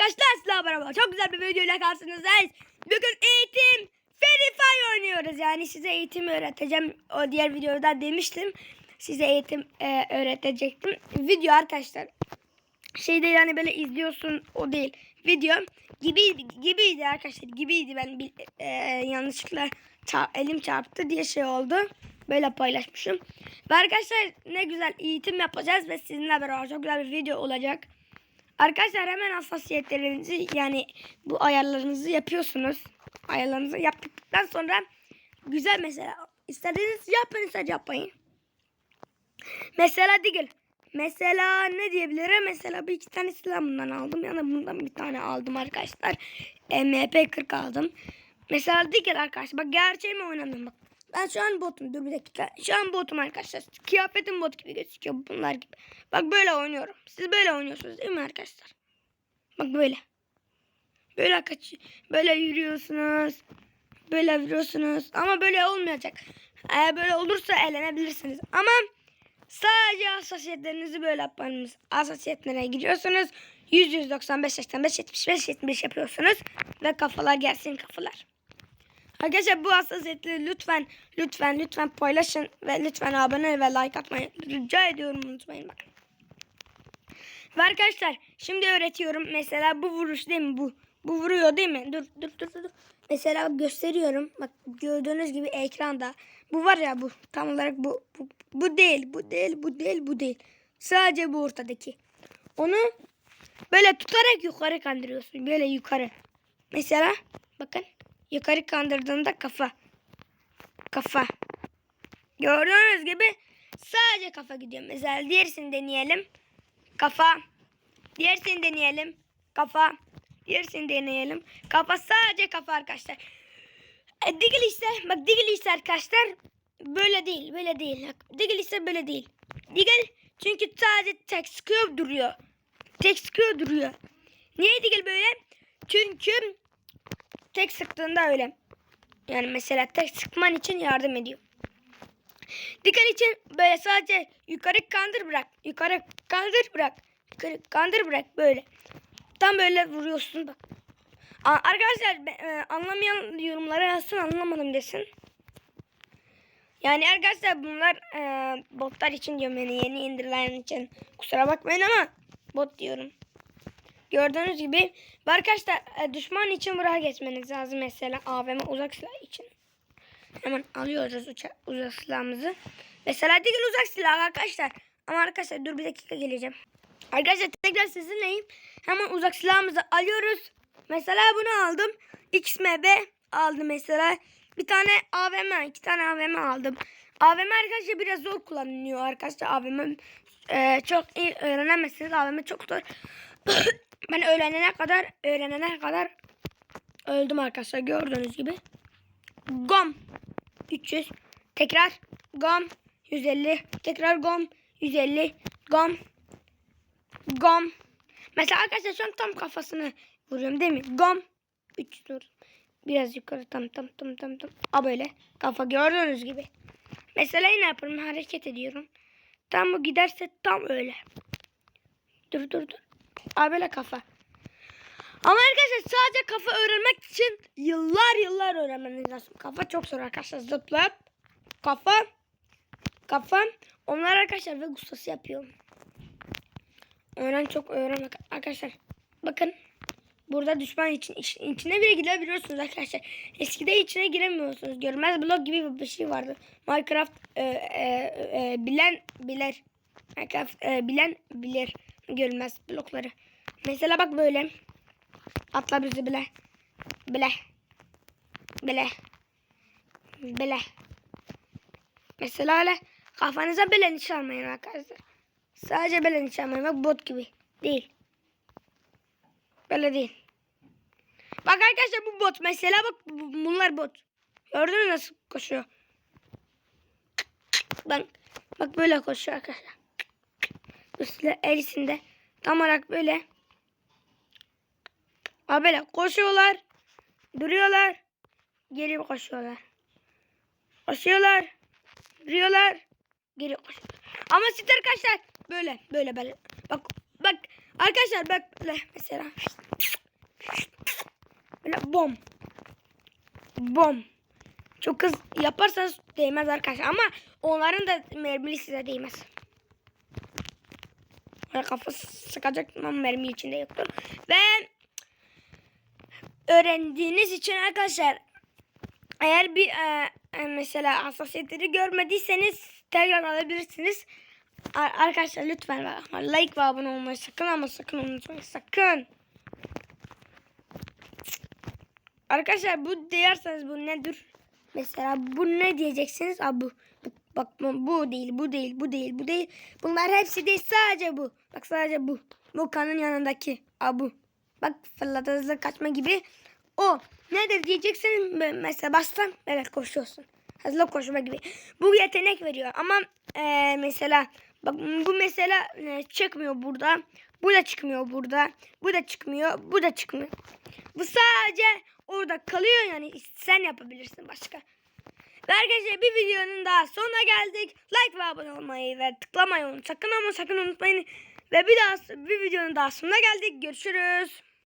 Arkadaşlar sizlerle beraber çok güzel bir videoyla karşınızdayız. Bugün eğitim Free Fire oynuyoruz. Yani size eğitim öğreteceğim. O diğer videoda demiştim. Size eğitim e, öğretecektim. Video arkadaşlar. Şeyde yani böyle izliyorsun o değil. Video gibi gibiydi arkadaşlar. Gibiydi ben bir, e, yanlışlıkla ça- elim çarptı diye şey oldu. Böyle paylaşmışım. Ve arkadaşlar ne güzel eğitim yapacağız ve sizinle beraber çok güzel bir video olacak. Arkadaşlar hemen hassasiyetlerinizi yani bu ayarlarınızı yapıyorsunuz. Ayarlarınızı yaptıktan sonra güzel mesela istediğiniz yapın ister yapmayın. Mesela değil. Mesela ne diyebilirim? Mesela bir iki tane silah bundan aldım. Ya da bundan bir tane aldım arkadaşlar. MP40 aldım. Mesela değil arkadaşlar. Bak gerçeğimi oynamıyorum bak. Ben şu an botum. Dur bir dakika. Şu an botum arkadaşlar. Kıyafetim bot gibi gözüküyor. Bunlar gibi. Bak böyle oynuyorum. Siz böyle oynuyorsunuz değil mi arkadaşlar? Bak böyle. Böyle kaç böyle yürüyorsunuz. Böyle yürüyorsunuz. Ama böyle olmayacak. Eğer böyle olursa eğlenebilirsiniz. Ama sadece hassasiyetlerinizi böyle yapmanız. Hassasiyetlere giriyorsunuz. 100, 195, 85, 75, 75 yapıyorsunuz. Ve kafalar gelsin kafalar. Arkadaşlar bu hassasiyetleri lütfen lütfen lütfen paylaşın ve lütfen abone ve like atmayı rica ediyorum unutmayın bakın. Ve arkadaşlar şimdi öğretiyorum. Mesela bu vuruş değil mi bu? Bu vuruyor değil mi? Dur dur dur dur. Mesela gösteriyorum. Bak gördüğünüz gibi ekranda. Bu var ya bu. Tam olarak bu. Bu, bu değil. Bu değil. Bu değil. Bu değil. Sadece bu ortadaki. Onu böyle tutarak yukarı kandırıyorsun. Böyle yukarı. Mesela bakın. Yukarı kandırdığında kafa. Kafa. Gördüğünüz gibi sadece kafa gidiyor. Mesela diğerisini deneyelim. Kafa. Diğerisini deneyelim. Kafa. Diğerisini deneyelim. Kafa sadece kafa arkadaşlar. E, Diggle ise bak Diggle ise arkadaşlar böyle değil. Böyle değil. Bak, Diggle ise böyle değil. Diggle çünkü sadece tek sıkıyor duruyor. Tek sıkıyor duruyor. Niye Diggle böyle? Çünkü tek sıktığında öyle. Yani mesela tek sıkman için yardım ediyor. Dikkat için böyle sadece yukarı kandır bırak. Yukarı kandır bırak. Yukarı kandır bırak böyle. Tam böyle vuruyorsun bak. Arkadaşlar e, anlamayan yorumlara yazsın anlamadım desin. Yani arkadaşlar bunlar e, botlar için diyorum yani yeni indirilen için. Kusura bakmayın ama bot diyorum. Gördüğünüz gibi arkadaşlar e, düşman için buraya geçmeniz lazım mesela AVM uzak silah için. Hemen alıyoruz uça- uzak silahımızı. Mesela değil uzak silah arkadaşlar. Ama arkadaşlar dur bir dakika geleceğim. Arkadaşlar tekrar sizinleyim. Hemen uzak silahımızı alıyoruz. Mesela bunu aldım. XMB aldım mesela. Bir tane AVM, iki tane AVM aldım. AVM arkadaşlar biraz zor kullanılıyor arkadaşlar. AVM e, çok iyi öğrenemezsiniz. AVM çok zor. ben öğrenene kadar, öğrenene kadar öldüm arkadaşlar gördüğünüz gibi. Gom 300. Tekrar gom 150. Tekrar gom 150. Gom. Gom. Mesela arkadaşlar şu an tam kafasını vuruyorum değil mi? Gom 300 dur. Biraz yukarı tam tam tam tam tam. A böyle. Kafa gördüğünüz gibi. Mesela yine yapıyorum hareket ediyorum. Tam bu giderse tam öyle. Dur dur dur. A böyle kafa. Ama arkadaşlar sadece kafa öğrenmek için yıllar yıllar öğrenmeniz lazım. Kafa çok zor arkadaşlar. Zıplayıp kafa kafa onlar arkadaşlar ve ustası yapıyor. Öğren çok öğrenmek arkadaşlar. Bakın burada düşman için iç- içine bile girebiliyorsunuz arkadaşlar. Eskide içine giremiyorsunuz. Görmez blok gibi bir şey vardı. Minecraft e, e, e, bilen bilir. Minecraft e, bilen bilir. Görmez blokları. Mesela bak böyle. Atla bizi bile. Bile. Bile. Bile. Mesela öyle kafanıza bile niş almayın arkadaşlar. Sadece bile niş almayın. Bak bot gibi. Değil. Böyle değil. Bak arkadaşlar bu bot. Mesela bak bu- bunlar bot. Gördün mü nasıl koşuyor? Bak, bak böyle koşuyor arkadaşlar. Üstüne elisinde. Tam olarak böyle. Ha böyle koşuyorlar. Duruyorlar. Geri koşuyorlar. Koşuyorlar. Duruyorlar. Geri koşuyorlar. Ama siz arkadaşlar böyle böyle böyle. Bak bak arkadaşlar bak böyle mesela. bom. Bom. Çok hız yaparsanız değmez arkadaşlar ama onların da mermili size değmez. Böyle kafa sıkacak ama mermi içinde yoktur. Ve öğrendiğiniz için arkadaşlar eğer bir e, e, mesela hassasiyetleri görmediyseniz tekrar alabilirsiniz. Ar- arkadaşlar lütfen like ve abone olmayı sakın ama sakın unutmayın sakın. Arkadaşlar bu diyerseniz bu nedir? Mesela bu ne diyeceksiniz? Aa, bu. bu. Bak bu değil, bu değil, bu değil, bu değil. Bunlar hepsi değil sadece bu. Bak sadece bu. Bu kanın yanındaki. Aa, bu. Bak fırlata hızlı kaçma gibi. O nedir diyeceksin mesela bastan evet koşuyorsun. Hızlı koşma gibi. Bu yetenek veriyor ama eee, mesela bak bu mesela e, çıkmıyor burada. Bu da çıkmıyor burada. Bu da çıkmıyor. Bu da çıkmıyor. Bu sadece orada kalıyor yani sen yapabilirsin başka. Ve arkadaşlar bir videonun daha sonuna geldik. Like ve abone olmayı ve tıklamayı. Sakın ama sakın unutmayın. Ve bir daha bir videonun daha sonuna geldik. Görüşürüz.